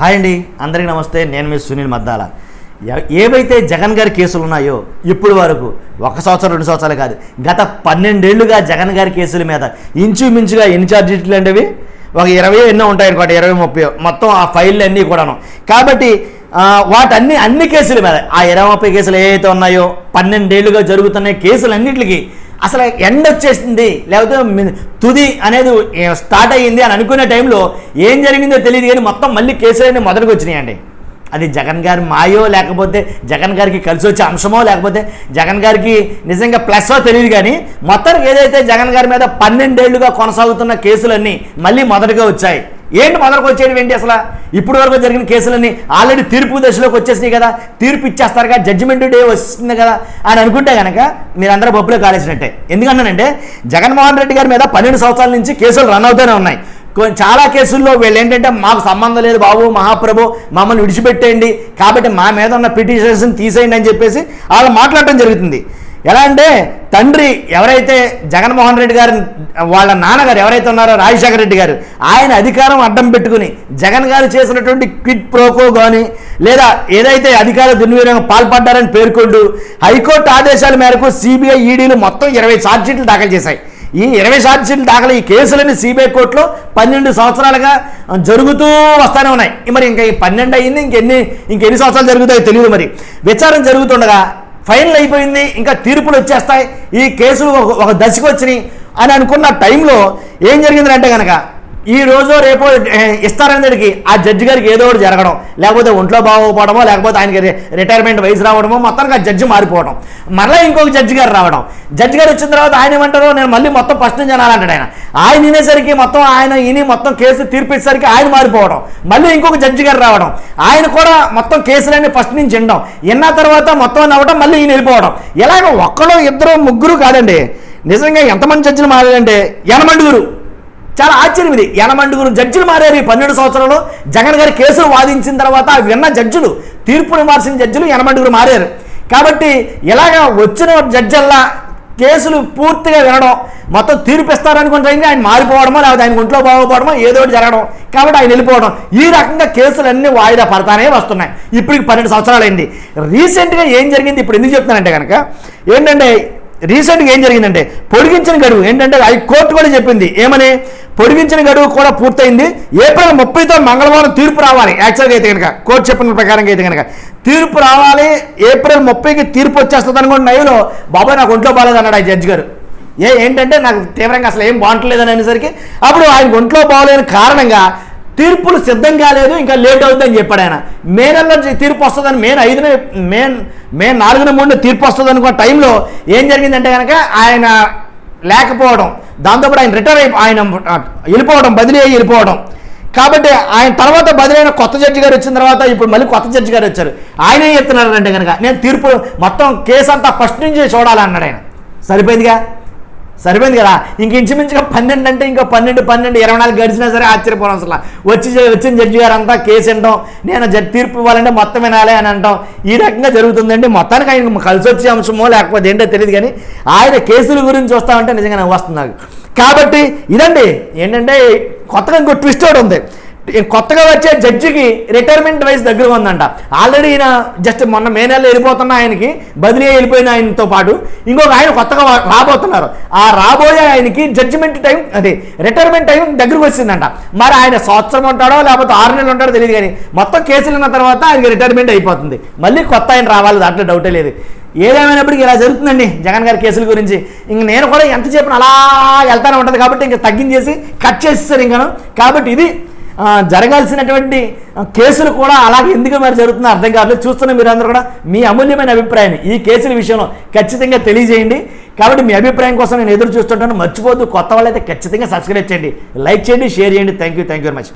Hi అండి అందరికీ నమస్తే. నేను మీ సునీల్ మద్దాల. ఏవైతే జగన్ గారి కేసులు ఉన్నాయో ఇప్పుడు వరకు ఒక సంవత్సరం రెండు సంవత్సరాలు కాదు గత పన్నెండేళ్ళుగా జగన్ గారి కేసుల మీద ఇంచుమించుగా ఎన్ని ఛార్జీలు అండి ఒక ఇరవై ఎన్నో ఉంటాయి అనుకోండి ఇరవై ముప్పై మొత్తం ఆ ఫైళ్ళు అన్నీ కూడాను. కాబట్టి వాటన్ని అన్ని కేసుల మీద ఆ ఇరవై ముప్పై కేసులు ఏవైతే ఉన్నాయో పన్నెండేళ్ళుగా జరుగుతున్న కేసులన్నిటికీ అసలు ఎండ్ వచ్చేసింది. లేకపోతే తుది అనేది స్టార్ట్ అయ్యింది అని అనుకునే టైంలో ఏం జరిగిందో తెలియదు కానీ మొత్తం మళ్ళీ కేసులన్నీ మొదటికి వచ్చినాయండి అది జగన్ గారి మాయో లేకపోతే జగన్ గారికి కలిసి వచ్చే అంశమో లేకపోతే జగన్ గారికి నిజంగా ప్లస్ఓ తెలియదు కానీ మొత్తానికి ఏదైతే జగన్ గారి మీద పన్నెండేళ్ళుగా కొనసాగుతున్న కేసులన్నీ మళ్ళీ మొదటగా వచ్చాయి. ఏంటి మొదలకు వచ్చేది ఏంటి అసలు? ఇప్పుడు వరకు జరిగిన కేసులన్నీ ఆల్రెడీ తీర్పు దశలోకి వచ్చేసినాయి కదా. తీర్పు ఇచ్చేస్తారుగా జడ్జిమెంట్ డే వస్తుంది కదా అని అనుకుంటే కనుక మీరందరూ బొబ్బులో కాలేసినట్టే. ఎందుకంటానంటే జగన్మోహన్ రెడ్డి గారి మీద పన్నెండు సంవత్సరాల నుంచి కేసులు రన్ అవుతూనే ఉన్నాయి. కొన్ని చాలా కేసుల్లో వీళ్ళు ఏంటంటే మాకు సంబంధం లేదు బాబు మహాప్రభు మమ్మల్ని విడిచిపెట్టేయండి. కాబట్టి మా మీద ఉన్న పిటిషన్స్ తీసేయండి అని చెప్పేసి వాళ్ళు మాట్లాడటం జరుగుతుంది. ఎలా అంటే తండ్రి ఎవరైతే జగన్మోహన్ రెడ్డి గారు వాళ్ళ నాన్నగారు ఎవరైతే ఉన్నారో రాజశేఖర రెడ్డి గారు ఆయన అధికారం అడ్డం పెట్టుకుని జగన్ గారు చేసినటువంటి క్విట్ ప్రోకో కానీ లేదా ఏదైతే అధికార దుర్వినియోగం పాల్పడ్డారని పేర్కొంటూ హైకోర్టు ఆదేశాల మేరకు సిబిఐ ఈడీలు మొత్తం ఇరవై ఛార్జ్షీట్లు దాఖలు చేశాయి. ఈ ఇరవై ఛార్జ్షీట్లు దాఖలు ఈ కేసులని సిబిఐ కోర్టులో పన్నెండు సంవత్సరాలుగా జరుగుతూ వస్తూనే ఉన్నాయి. మరి ఇంకా ఈ పన్నెండు అయ్యింది ఇంకెన్ని ఇంకెన్ని సంవత్సరాలు జరుగుతాయో తెలియదు మరి. విచారణ జరుగుతుండగా ఫైనల్ అయిపోయింది ఇంకా తీర్పులు వచ్చేస్తాయి. ఈ కేసులు ఒక దశకు వచ్చినాయి. అని అనుకున్న టైంలో ఏం జరిగిందంటే కనుక ఈ రోజు రేపు ఇస్తారనేటికి ఆ జడ్జి గారికి ఏదో ఒకటి జరగడం. లేకపోతే ఒంట్లో బాగోకపోవడమో లేకపోతే ఆయనకి రిటైర్మెంట్ వయసు రావడమో మొత్తానికి ఆ జడ్జి మారిపోవడం. మరలా ఇంకొక జడ్జి గారు రావడం. జడ్జి గారు వచ్చిన తర్వాత ఆయన ఏమంటారో నేను మళ్ళీ మొత్తం ఫస్ట్ నుంచి అనాలంటాడు ఆయన. ఆయన వినేసరికి మొత్తం ఆయన ఈయన మొత్తం కేసు తీర్పిచ్చేసరికి ఆయన మారిపోవడం. మళ్ళీ ఇంకొక జడ్జి గారు రావడం. ఆయన కూడా మొత్తం కేసులన్నీ ఫస్ట్ నుంచి వినడం. విన్న తర్వాత మొత్తం నవ్వడం మళ్ళీ ఈయన వెళ్ళిపోవడం. ఇలాగ ఒక్కడో ఇద్దరు ముగ్గురు కాదండి. నిజంగా ఎంతమంది జడ్జిలు మారాలంటే ఎనమండుగురు చాలా ఆశ్చర్యం ఇది యనమండుగురు జడ్జిలు మారారు ఈ పన్నెండు సంవత్సరంలో. జగన్ గారి కేసులు వాదించిన తర్వాత విన్న జడ్జిలు తీర్పును మార్చిన జడ్జిలు ఎనమండుగురు మారారు. కాబట్టి ఇలాగ వచ్చిన జడ్జల్లా కేసులు పూర్తిగా వినడం మొత్తం తీర్పు ఇస్తారనుకుంటే ఆయన మారిపోవడమో లేకపోతే ఆయన ఒంట్లో బాగోపోవడమో ఏదో ఒకటి జరగడం. కాబట్టి ఆయన వెళ్ళిపోవడం. ఈ రకంగా కేసులన్నీ వాయిదా పడతానే వస్తున్నాయి. ఇప్పటికి పన్నెండు సంవత్సరాలు అయింది రీసెంట్గా ఏం జరిగింది? ఇప్పుడు ఎందుకు చెప్తున్నానంటే కనుక ఏంటంటే రీసెంట్గా ఏం జరిగిందంటే పొడిగించిన గడువు. ఏంటంటే హైకోర్టు కూడా చెప్పింది. ఏమని? పొడిగించిన గడువు కూడా పూర్తయింది. ఏప్రిల్ ముప్పైతో మంగళవారం తీర్పు రావాలి. యాక్చువల్గా అయితే కనుక కోర్టు చెప్పిన ప్రకారంగా అయితే కనుక తీర్పు రావాలి ఏప్రిల్ ముప్పైకి తీర్పు వచ్చేస్తుంది అనుకోండి నైలో బాబాయ్ నాకు ఒంట్లో బాగాలేదు అన్నాడు ఆ జడ్జి గారు. ఏ ఏంటంటే నాకు తీవ్రంగా అసలు ఏం బాగుంటలేదని అనేసరికి అప్పుడు ఆయన ఒంట్లో బాగోలేని కారణంగా తీర్పులు సిద్ధం కాలేదు ఇంకా లేట్ అవుతుందని చెప్పాడు ఆయన. మే నెలలో తీర్పు వస్తుందని మే ఐదున మే మే నాలుగున మూడున తీర్పు వస్తుంది అనుకున్న టైంలో ఏం జరిగిందంటే కనుక ఆయన లేకపోవడం దాంతోపాటు ఆయన రిటైర్ అయి ఆయన వెళ్ళిపోవడం బదిలీ అయ్యి వెళ్ళిపోవడం. కాబట్టి ఆయన తర్వాత బదిలైన కొత్త జడ్జి గారు వచ్చిన తర్వాత ఇప్పుడు మళ్ళీ కొత్త జడ్జి గారు వచ్చారు. ఆయన ఏం చెప్తున్నారంటే కనుక నేను తీర్పు మొత్తం కేసు అంతా ఫస్ట్ నుంచి చూడాలన్నాడు ఆయన. సరిపోయిందిగా? సరిపోయింది కదా? ఇంక ఇంచుమించుగా పన్నెండు అంటే ఇంకా పన్నెండు పన్నెండు ఇరవై నాలుగు గడిచినా సరే ఆశ్చర్యపోవడం అసలు. వచ్చి వచ్చిన జడ్జి గారు అంతా కేసు వినడం నేను జడ్జి తీర్పు ఇవ్వాలంటే మొత్తం వినాలి అని అంటాం. ఈ రకంగా జరుగుతుందండి. మొత్తానికి ఆయన కలిసి వచ్చే అంశమో లేకపోతే ఏంటో తెలియదు కానీ ఆయన కేసుల గురించి చూస్తామంటే నిజంగా వస్తుంది నాకు. కాబట్టి ఇదండి ఏంటంటే కొత్తగా ఇంకో ట్విస్ట్ ఒకటి ఉంది. కొత్తగా వచ్చే జడ్జికి రిటైర్మెంట్ వయసు దగ్గర ఉందంట. ఆల్రెడీ ఈయన జస్ట్ మొన్న మే నెలలో వెళ్ళిపోతున్న ఆయనకి బదిలీ వెళ్ళిపోయిన ఆయనతో పాటు ఇంకొక ఆయన కొత్తగా రాబోతున్నారు. ఆ రాబోయే ఆయనకి జడ్జిమెంట్ టైం అది రిటైర్మెంట్ టైం దగ్గరకు వచ్చిందంట. మరి ఆయన సంవత్సరం ఉంటాడో లేకపోతే ఆరు నెలలు ఉంటాడో తెలియదు కానీ మొత్తం కేసులు ఉన్న తర్వాత ఆయనకి రిటైర్మెంట్ అయిపోతుంది. మళ్ళీ కొత్త ఆయన రావాలి దాంట్లో డౌటే లేదు. ఏదేమైనప్పటికీ ఇలా జరుగుతుందండి జగన్ గారి కేసుల గురించి. ఇంక నేను కూడా ఎంత చెప్పిన అలా వెళ్తానే ఉంటుంది కాబట్టి ఇంకా తగ్గించేసి కట్ చేసేసారు ఇంకాను. కాబట్టి ఇది జరగాల్సినటువంటి కేసులు కూడా అలాగే ఎందుకు మరి జరుగుతుందో అర్థం కావట్లేదు. చూస్తున్న మీరందరూ కూడా మీ అమూల్యమైన అభిప్రాయాన్ని ఈ కేసుల విషయంలో ఖచ్చితంగా తెలియజేయండి. కాబట్టి మీ అభిప్రాయం కోసం నేను ఎదురు చూస్తుంటాను. మర్చిపోద్దు కొత్త వాళ్ళైతే ఖచ్చితంగా సబ్స్క్రైబ్ చేయండి. లైక్ చేయండి షేర్ చేయండి. Thank you thank you very much